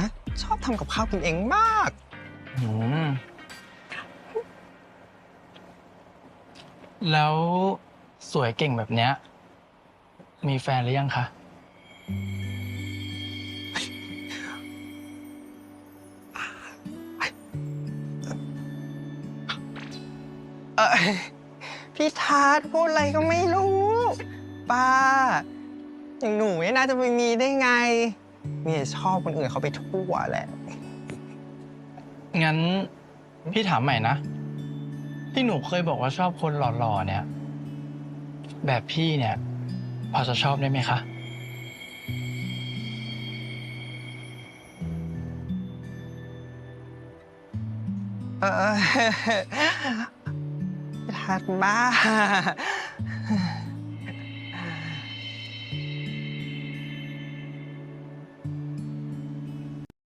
นะ ชอบทำกับข้าวกินเองมากอืมแล้วสวยเก่งแบบเนี้ย มีแฟนหรือยังคะ เออพี่ทัศน์พูดอะไรก็ไม่รู้ ป้า อย่างหนูเนี่ยน่าจะไปมีได้ไง มีแต่ชอบคนอื่นเขาไปทั่วแหละ งั้นพี่ถามใหม่นะ ที่หนูเคยบอกว่าชอบคนหล่อๆเนี่ย แบบพี่เนี่ย พอจะชอบได้ไหมคะ เออพี่ทัศน์บ้า